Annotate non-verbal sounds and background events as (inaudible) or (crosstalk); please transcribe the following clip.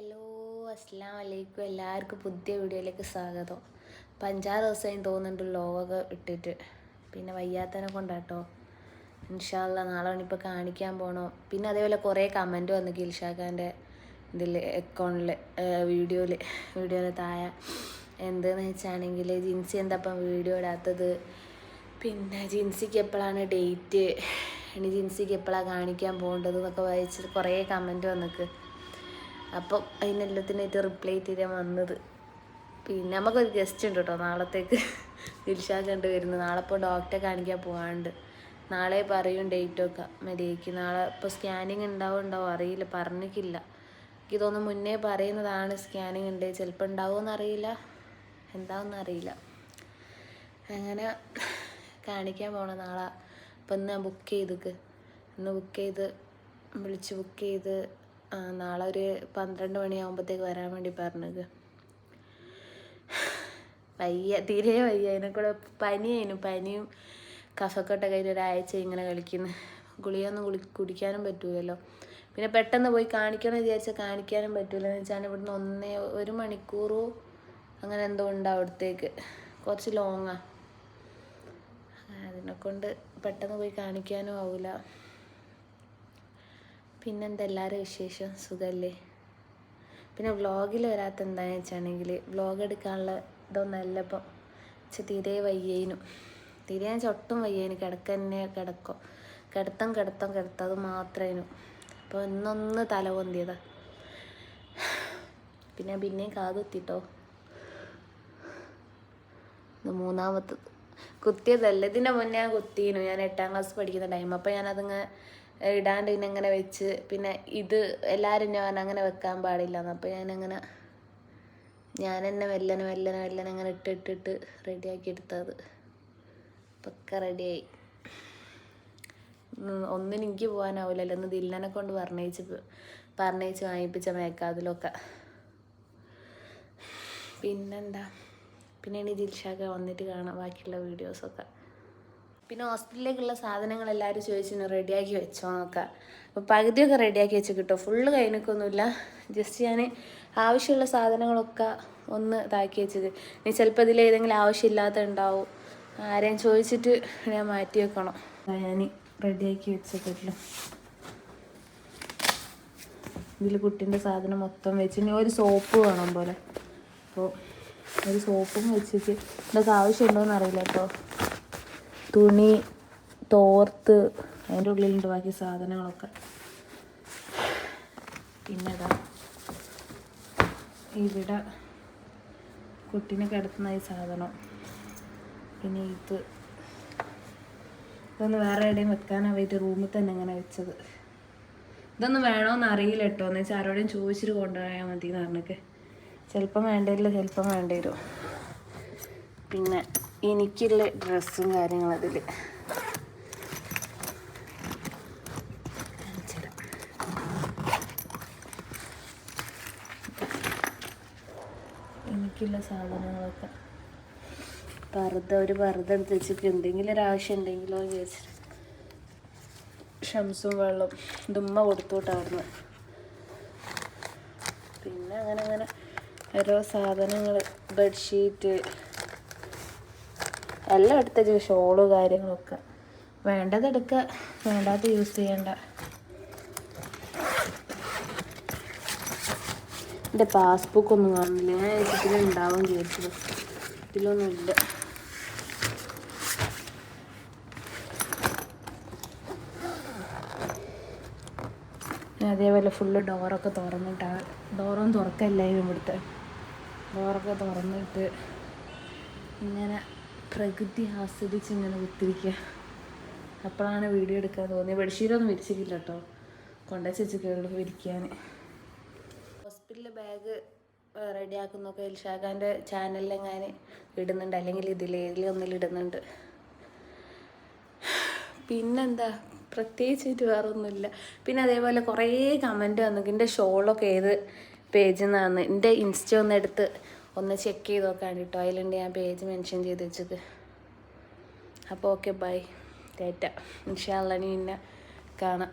Hello അസ്സാം വലൈക്കും എല്ലാവർക്കും പുതിയ വീഡിയോയിലേക്ക് സ്വാഗതം. അപ്പം അഞ്ചാറ് ദിവസമായി തോന്നുന്നുണ്ട് ലോഗൊക്കെ ഇട്ടിട്ട്. പിന്നെ വയ്യാത്തനെ കൊണ്ടാട്ടോ. ഇൻഷാല്ല നാളെ ഇപ്പോൾ കാണിക്കാൻ പോകണോ പിന്നെ അതേപോലെ കുറേ കമന്റ് വന്നു ഗിൽഷാഖാന്റെ ഇതിൽ അക്കൗണ്ടിൽ വീഡിയോയിൽ വീഡിയോയിൽ താഴെ എന്തെന്ന് വെച്ചാണെങ്കിൽ ജിൻസി എന്താ ഇപ്പം വീഡിയോ ഇടാത്തത്? പിന്നെ ജിൻസിക്ക് എപ്പോഴാണ് ഡേറ്റ്? ഇനി ജിൻസിക്ക് എപ്പോഴാണ് കാണിക്കാൻ പോകേണ്ടത് എന്നൊക്കെ വായിച്ചിട്ട് കുറേ കമന്റ് വന്നിക്ക്. അപ്പം അതിനെല്ലാത്തിനായിട്ട് റിപ്ലൈ ഞാൻ വന്നത്. പിന്നെ നമുക്കൊരു ഗസ്റ്റ് ഉണ്ട് കേട്ടോ നാളത്തേക്ക്. (laughs) ദിൽഷാ കണ്ട് വരുന്നു. നാളെ ഇപ്പോൾ ഡോക്ടറെ കാണിക്കാൻ പോകാണ്ട് നാളെ പറയും ഡേറ്റൊക്കെ മര്യാദയ്ക്ക് നാളെ ഇപ്പോൾ സ്കാനിങ് ഉണ്ടാവും ഉണ്ടാവും അറിയില്ല. പറഞ്ഞിട്ടില്ല. എനിക്ക് തോന്നുന്നു മുന്നേ പറയുന്നതാണ് സ്കാനിങ് ഉണ്ട് ചിലപ്പോൾ ഉണ്ടാവുമെന്ന് അറിയില്ല. എന്താവെന്ന് അറിയില്ല. അങ്ങനെ കാണിക്കാൻ പോകണം നാളെ. അപ്പം ഇന്ന് ബുക്ക് ചെയ്തു ഇന്ന് ബുക്ക് ചെയ്ത് വിളിച്ച് ബുക്ക് ചെയ്ത് നാളെ ഒരു പന്ത്രണ്ട് മണിയാകുമ്പോഴത്തേക്ക് വരാൻ വേണ്ടി പറഞ്ഞത് വയ്യ തീരെ വയ്യ. അതിനെ കൂടെ പനിയായിരുന്നു. പനിയും കഫക്കെട്ടൊക്കെ ആയിട്ട് ഒരാഴ്ച ഇങ്ങനെ കളിക്കുന്നു. ഗുളിയൊന്നും കുളി കുടിക്കാനും പറ്റൂലല്ലോ. പിന്നെ പെട്ടെന്ന് പോയി കാണിക്കണം വിചാരിച്ചാൽ കാണിക്കാനും പറ്റൂല എന്ന് വെച്ചാൽ ഇവിടുന്ന് ഒന്നേ ഒരു മണിക്കൂറോ അങ്ങനെ എന്തോ ഉണ്ട് അവിടത്തേക്ക്. കുറച്ച് ലോങ്ങാ. അതിനെ കൊണ്ട് പെട്ടെന്ന് പോയി കാണിക്കാനും ആവില്ല പിന്നെന്താ എല്ലാവരും വിശേഷം? സുഖമല്ലേ പിന്നെ വ്ളോഗിൽ വരാത്ത എന്താണെന്ന് വെച്ചാണെങ്കിൽ വ്ളോഗ് എടുക്കാനുള്ള ഇതൊന്നല്ല ഇപ്പം. പക്ഷെ തീരെ വയ്യേനും. തീരെ ഞാൻ ചൊട്ടും വയ്യേനും. കിടക്ക കിടക്കന്നെ കിടക്കും. കിടത്തം കിടത്തം കിടത്തം. അത് മാത്രമേനു അപ്പോൾ ഇന്നൊന്ന് തല പൊന്തിയതാ. പിന്നെ പിന്നെയും കാതുത്തിട്ടോ ഇത് മൂന്നാമത്തത്. കുത്തിയതല്ല. ഇതിന്റെ മുന്നേ ഞാൻ കുത്തിയിരുന്നു ഞാൻ എട്ടാം ക്ലാസ് പഠിക്കുന്ന ടൈം. അപ്പോൾ ഞാനതിങ്ങനെ ഇടാണ്ട് അങ്ങനെ വെച്ച് പിന്നെ ഇത് എല്ലാവരും ഞാൻ അങ്ങനെ വെക്കാൻ പാടില്ല എന്ന് അപ്പോൾ ഞാനങ്ങനെ ഞാൻ തന്നെ മെല്ലനെ മെല്ലനെ മെല്ലനെ അങ്ങനെ ഇട്ടിട്ടിട്ട് റെഡിയാക്കി എടുത്തത്. പക്ക റെഡിയായി. ഒന്നിനും എനിക്ക് പോകാനാവില്ലല്ലോ ഒന്ന് ദില്ലനെ കൊണ്ട് പറഞ്ഞയച്ച് പറഞ്ഞേച്ച് വാങ്ങിപ്പിച്ച മേക്കാതിലൊക്കെ പിന്നെന്താ? പിന്നെ ഇനി ദിൽഷാക്ക വന്നിട്ട് കാണാം ബാക്കിയുള്ള വീഡിയോസൊക്കെ. പിന്നെ ഹോസ്പിറ്റലിലേക്കുള്ള സാധനങ്ങൾ എല്ലാവരും ചോദിച്ചു റെഡിയാക്കി വെച്ചോ നോക്കാം അപ്പോൾ പകുതിയൊക്കെ റെഡിയാക്കി വെച്ച് കിട്ടും ഫുള്ള് കഴിഞ്ഞിക്കൊന്നുമില്ല ജസ്റ്റ് ഞാൻ ആവശ്യമുള്ള സാധനങ്ങളൊക്കെ ഒന്ന് ഇതാക്കി വെച്ചത്. ഇനി ചിലപ്പോൾ ഇതിൽ ഏതെങ്കിലും ആവശ്യമില്ലാത്ത ഉണ്ടാവും ആരെയും ചോദിച്ചിട്ട് ഞാൻ മാറ്റി വെക്കണം. ഞാൻ റെഡിയാക്കി വെച്ചിട്ടില്ല ഇതിൽ കുട്ടീന്റെ സാധനം മൊത്തം വെച്ച് ഇനി ഒരു സോപ്പ് വേണം പോലെ. അപ്പോൾ ഒരു സോപ്പും വെച്ചിട്ട് ഇതൊക്കെ ആവശ്യമുണ്ടോയെന്ന് അറിയില്ല കേട്ടോ തുണി തോർത്ത് അതിന്റെ ഉള്ളിലുണ്ട് ബാക്കി സാധനങ്ങളൊക്കെ. പിന്നെ ഇവിടെ കുട്ടീനെ കിടത്തുന്ന ഈ സാധനം. പിന്നെ ഇത് ഇതൊന്ന് വേറെ എവിടെയും വെക്കാനാ വേണ്ടി റൂമിൽ തന്നെ ഇങ്ങനെ വെച്ചത്. ഇതൊന്നും വേണമെന്ന് അറിയില്ല കേട്ടോ. എന്ന് വെച്ചാൽ ആരോടെയും ചോദിച്ചിട്ട് കൊണ്ടുപോയാൽ മതി എന്ന് പറഞ്ഞൊക്കെ ചിലപ്പം വേണ്ടില്ല ചിലപ്പം വേണ്ടി വരും. പിന്നെ എനിക്കുള്ള ഡ്രസ്സും കാര്യങ്ങളും അതിൽ എനിക്കുള്ള സാധനങ്ങളൊക്കെ. പറുത ഒരു പറുത എടുത്ത് വെച്ചിട്ട് എന്തെങ്കിലും ഒരു ആവശ്യം ഉണ്ടെങ്കിലോ വിചാരിച്ചിട്ട്. ഷംസും വെള്ളം ഇതുമ്മ കൊടുത്തുവിട്ട് അവിടുന്ന്. പിന്നെ അങ്ങനെ അങ്ങനെ ഓരോ സാധനങ്ങൾ ബെഡ്ഷീറ്റ് എല്ലാം എടുത്ത ഷോൾ കാര്യങ്ങളൊക്കെ. വേണ്ടത് എടുക്കുക വേണ്ടാത്ത യൂസ് ചെയ്യണ്ട. എന്റെ പാസ്ബുക്ക് ഒന്നും കാണില്ല. ഞാൻ ഇതിലുണ്ടാവും വിചാരിച്ചത് ഇതിലൊന്നും ഇല്ല ഞാൻ അതേപോലെ ഫുള്ള് ഡോറൊക്കെ തുറന്നിട്ടാണ് ഡോറൊന്നും തുറക്കല്ലായിരുന്നു ഇവിടുത്തെ. ഡോറൊക്കെ തുറന്നിട്ട് ഇങ്ങനെ പ്രകൃതി ആസ്വദിച്ച് ഇങ്ങനെ കുത്തിരിക്കുക അപ്പോഴാണ് വീഡിയോ എടുക്കാൻ തോന്നിയത് ബെഡ്ഷീറ്റൊന്നും വിരിച്ചിട്ടില്ല കേട്ടോ കൊണ്ടുവച്ചിട്ടുള്ളൂ വിരിക്കാൻ. ഹോസ്പിറ്റലിൽ ബാഗ് റെഡി ആക്കുന്നൊക്കെ ഇൽഷാഖാന്റെ ചാനലിലെങ്ങാൻ ഇടുന്നുണ്ട്. അല്ലെങ്കിൽ ഇതിൽ ഏതിലൊന്നിൽ ഇടുന്നുണ്ട്. പിന്നെന്താ? പ്രത്യേകിച്ചായിട്ട് വേറെ ഒന്നുമില്ല പിന്നെ അതേപോലെ കുറേ കമന്റ് വന്നു. എന്റെ ഷോളൊക്കെ ഏത് പേജിൽ നിന്നാണ് എന്റെ ഇൻസ്റ്റ ഒന്ന് എടുത്ത് ഒന്ന് ചെക്ക് ചെയ്ത് നോക്കാൻ കേട്ടോ അതിലുണ്ട് ഞാൻ പേജ് മെൻഷൻ ചെയ്ത് വെച്ചത്. അപ്പോൾ ഓക്കെ ബൈ ഡേറ്റ ഇൻഷാല്ല ഇനി പിന്നെ കാണാം.